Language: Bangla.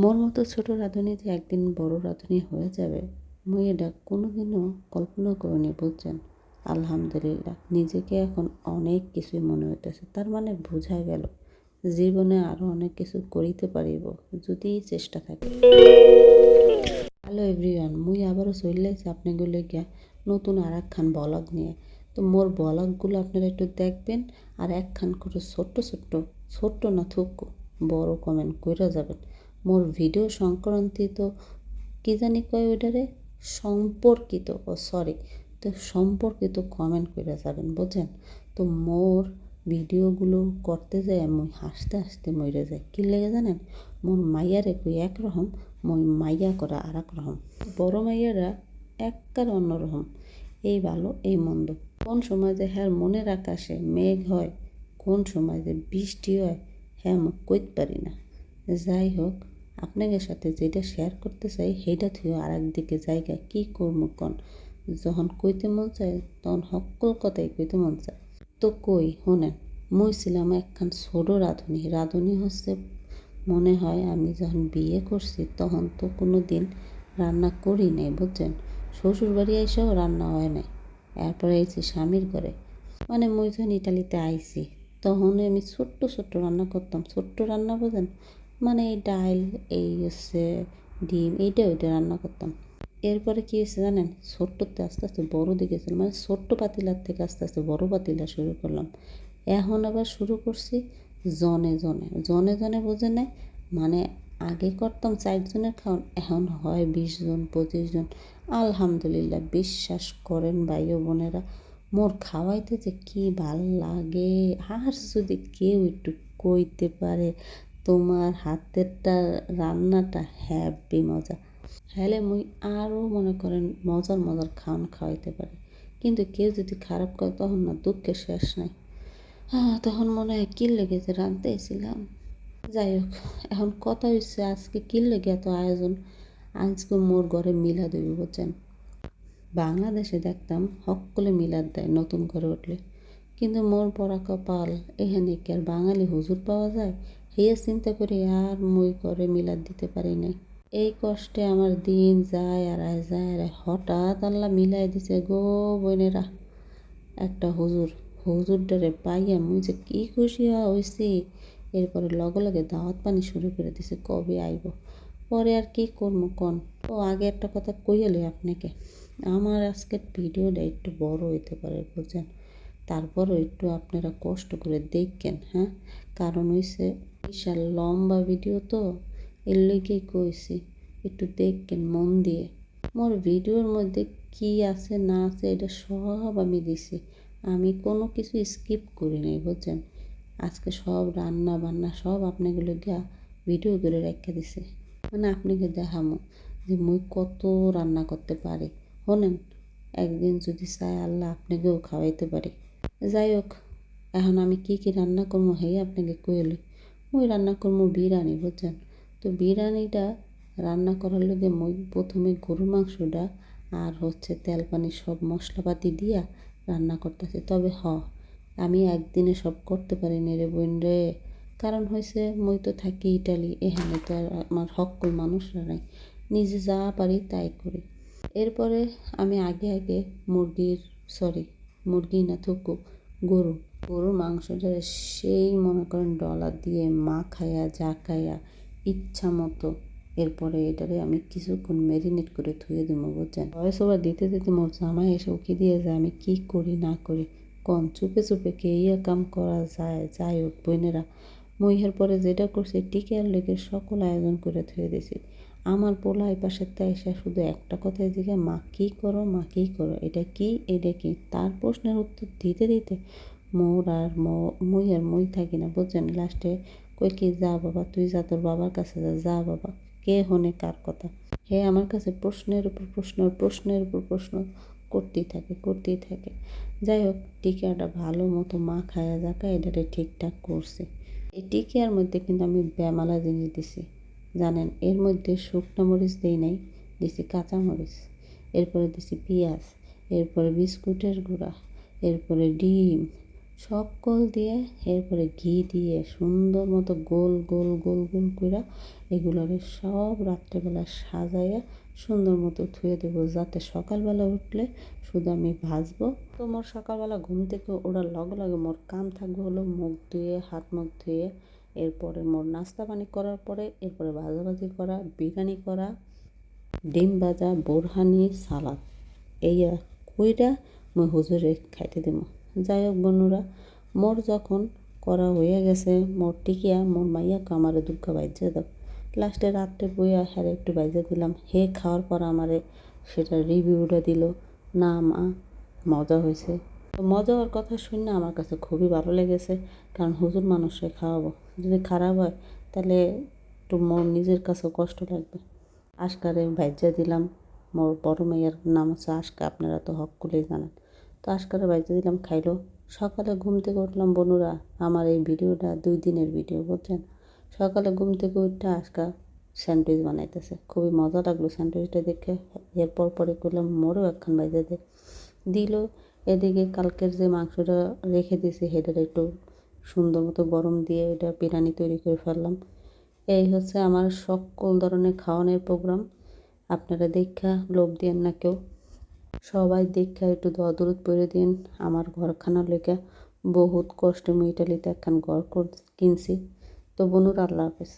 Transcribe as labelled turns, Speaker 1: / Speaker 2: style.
Speaker 1: মোর মতো ছোট রাঁধুনি যে একদিন বড় রাঁধুনি হয়ে যাবে, মুই এটা কোনোদিনও কল্পনা করিনি, বুঝছেন? আলহামদুলিল্লাহ, নিজেকে এখন অনেক কিছুই মনে হইতেছে, তার মানে বোঝা গেল, জীবনে আরও অনেক কিছু করিতে পারিব যদি চেষ্টা থাকে। হ্যালো এভরিওয়ান, মুই আবারও চললেছি আপনাগুলো গিয়া নতুন আর একখান বলগ নিয়ে। তো মোর বলগগুলো আপনারা একটু দেখবেন, আর একখান করে ছোট্ট ছোট্ট ছোট্ট না থুকু, বড় কমেন্ট করে যাবেন। মোর ভিডিও সংক্রান্তিত কী জানি কয় ওইটারে? সম্পর্কিত, ও সরি তো সম্পর্কিত কমেন্ট করে যাবেন, বুঝছেন? তো মোর ভিডিওগুলো করতে যায় মই হাসতে হাসতে মরে যাই। কী লেগে জানেন? মোর মাইয়ারে কই একরকম মই মাইয়া করা আর এক রকম। বড় মাইয়ারা একবার অন্যরকম, এই ভালো, এই মন্দ। কোন সময় যে হ্যাঁ মনের আকাশে মেঘ হয়, কোন সময় যে বৃষ্টি হয় হ্যাঁ আমি কইতে পারি না। যাই হোক আপনাদের সাথে যেটা শেয়ার করতে চাই সেইটা থেকে আর একদিকে জায়গায় কী করব কন? যখন কইতে মন চায়, তখন সকল কথাই কইতে মন চায়। তো কই, শোনেন, মই ছিলাম একখান ছোট রাঁধুনি। রাঁধুনি হচ্ছে, মনে হয় আমি যখন বিয়ে করছি, তখন তো কোনো দিন রান্না করি নাই, বুঝছেন? শ্বশুর বাড়ি এসেও রান্না হয় নাই। এরপরে আইছি স্বামীর ঘরে মানে মই যখন ইটালিতে আইছি তখন আমি ছোট্ট ছোট্ট রান্না করতাম। ছোট্ট রান্না, বোঝেন? মানে এই ডাল এই হচ্ছে ডিম এইটা ওইটা রান্না করতাম। এরপরে কী হয়েছে জানেন? ছোট্টতে আস্তে আস্তে বড়ো দিকে ছিল মানে ছোট্ট পাতিলার থেকে আস্তে আস্তে বড়ো পাতিলা শুরু করলাম। এখন আবার শুরু করছি জনে জনে। জনে জনে বোঝে নেয় মানে আগে করতাম চারজনের খাওয়ান, এখন হয় বিশ জন, পঁচিশ জন। আলহামদুলিল্লাহ, বিশ্বাস করেন ভাই বোনেরা, মোর খাওয়াইতে যে কী ভালো লাগে, আর যদি কেউ একটু কইতে পারে তোমার হাতেরটা রান্নাটা হ্যাপি মজা। হ্যালে মুই আরও মনে করেন মজার মজার খাওয়ান খাওয়াইতে পারি। কিন্তু কেউ যদি খারাপ করে তখন না দুঃখের শেষ নাই। হ্যাঁ তখন মনে হয় কী লেগেছে রাঁধতে এসেছিলাম। যাই হোক, এখন কথা হচ্ছে আজকে কী লেগে এত আয়োজন। আজকে মোর ঘরে মিলা হইব বলছেন বাংলাদেশে দেখতাম সকলে মিলাদ দেয় নতুন করে উঠলে। কিন্তু মোর পড়া কপাল এখানে কি আর বাঙালি হুজুর পাওয়া যায়? হিয়ে চিন্তা করি আর মই করে মিলাদ দিতে পারি নাই। এই কষ্টে আমার দিন যায় আর যায় আর হঠাৎ আল্লাহ মিলাই দিছে গো বোনেরা। একটা হুজুর হুজুর হুজুরটারে পাইয়া মুই যে কী খুশি হয়েছি এরপরে লগে লগে দাওয়াত পানি শুরু করে দিছে, কবে আইব? পরে আর কি করব কন? ও আগে একটা কথা কইয়ালি আপনাকে। আমার আজকের ভিডিওটা একটু বড় হইতে পারে, বুঝছেন? তারপরও একটু আপনারা কষ্ট করে দেখেন হ্যাঁ? কারণ হইছে বিশাল লম্বা ভিডিও তো, এর লেগেই কইছি, একটু দেখেন মন দিয়ে। মোর ভিডিওর মধ্যে কি আছে না আছে এটা সব আমি দিছি। আমি কোনো কিছু স্কিপ করি নাই, বুঝছেন? আজকে সব রান্না বান্না সব আপনাগুলো গিয়া ভিডিও করে রেখে দিছে। মানে আপনাকে দেখামো যে মুই কত রান্না করতে পারি। শোনেন একদিন যদি চাই আল্লাহ আপনাকেও খাওয়াইতে পারি। যাই হোক, এখন আমি কি কি রান্না করব হেই আপনাকে কইলি মুই রান্না করব বিরিয়ানি, বুঝছেন? তো বিরিয়ানিটা রান্না করার লগে মই প্রথমে গরুর মাংসটা আর হচ্ছে তেল, পানি সব মশলাপাতি দিয়া রান্না করতেছি। তবে হ, আমি একদিনে সব করতে পারি পারিনি রে বোন রে। কারণ হয়েছে মই তো থাকি ইটালি, এখানে তো আর আমার সকল মানুষরা নাই। নিজে যা পারি তাই করি। এরপরে আমি আগে আগে মুরগির সরি মুরগি না, থুকু, গরু গরুর মাংসটা সেই মনে করেন ডলার দিয়ে মা খায়া যা খায়া ইচ্ছা মতো এরপরে এটারে আমি কিছুক্ষণ ম্যারিনেট করে ধুয়ে দিব, বুঝছেন? ভয়েস ওভার দিতে দিতে মোর জামাই এসে উকি দিয়ে যায়, আমি কি করি না করি? কম চুপে চুপে কে ইয়া কাম করা যায়, যাই হোক, বোনেরা। মইহের পরে যেটা করছি টিকার লেগে সকল আয়োজন করে ধুয়ে দিছি। আমার পোলা এই পাশের তাই এসে শুধু একটা কথাই দিকে মা কী করো, মা কী করো? এটা কি এটা কি? তার প্রশ্নের উত্তর দিতে দিতে মোর আর মই আর মই থাকি না, বুঝছেন? লাস্টে কই কি, যা বাবা, তুই যা, তোর বাবার কাছে যা যা বাবা। কে হনে কার কথা? হে আমার কাছে প্রশ্নের উপর প্রশ্ন, প্রশ্নের উপর প্রশ্ন করতেই থাকে করতেই থাকে। যাই হোক টিকাটা ভালো মতো মা খায়া যাকা এটাতে ঠিকঠাক করছে। এই টিকিয়ার মধ্যে কিন্তু আমি ব্যামালা জিনিস দিছি, জানেন? এর মধ্যে শুকনো মরিচ দিই নাই, দিছি কাঁচা মরিচ, এরপরে দিছি পেঁয়াজ, এরপরে বিস্কুটের গুঁড়া, এরপরে ডিম সকল দিয়ে এরপরে ঘি দিয়ে সুন্দর মতো গোল গোল গোল গোল করে এগুলোরে সব রাত্রেবেলা সাজাইয়া সুন্দর মতো থুয়ে দেবো যাতে সকালবেলা উঠলে শুধু আমি ভাজবো। তো মোর সকালবেলা ঘুম থেকে ওড়ার লগে লগে মোর কাম থাকবে হলো মুখ ধুয়ে, হাত মুখ ধুয়ে, এরপরে মোর নাস্তা পানি করার পরে এরপরে ভাজাভাজি করা, বিরিয়ানি করা, ডিম ভাজা, বোরহানি, সালাদ। এই কইরা মুই হুজুরে খাইতে দিব। যাই হোক বন্ধুরা, মোর যখন করা হয়ে গেছে, মোর টিকিয়া, মোর মাইয়া আমারে দুঃখ বাইজে দাও। লাস্টে রাত্রে বইয়া হ্যাঁ একটু বাইজে দিলাম। হে খাওয়ার পর আমারে সেটা রিভিউটা দিল। না মা, মজা হয়েছে তো মজা হওয়ার কথা শুনে আমার কাছে খুবই ভালো লেগেছে, কারণ হুজুর মানুষে খাওয়াবো। যদি খারাপ হয়, তাহলে একটু মোর নিজের কাছেও কষ্ট লাগবে। আশকারে ভাইজা দিলাম। মোর বড় মেয়ের নাম হচ্ছে আশকা, আপনারা তো হক করলেই জানেন। তো আশকারে ভাইজা দিলাম, খাইলো। সকালে ঘুম থেকে উঠলাম, বনুরা, আমার এই ভিডিওটা দুই দিনের ভিডিও, বুঝছেন? সকালে ঘুম থেকে উঠে আজকা স্যান্ডউইচ বানাইতেছে। খুবই মজা লাগল স্যান্ডউইচটা দেখে। এরপর পরে করলাম, মোরও একখান বাইজে দে দিল। এদিকে কালকের যে মাংসটা রেখে দিয়েছি, সেটার একটু সুন্দর মতো গরম দিয়ে এটা বিরিয়ানি তৈরি করে ফেললাম। এই হচ্ছে আমার সকল ধরনের খাওয়ানোর প্রোগ্রাম আপনারা দেখা, লোভ দিয়েন না কেউ। সবাই দেখা একটু দোয়া পরে দিন। আমার ঘরখানার লেখা বহুত কষ্টে মেয়েটা লিতে একখান ঘর কিনছি। তো বনুর আল্লাহ হাফেজ।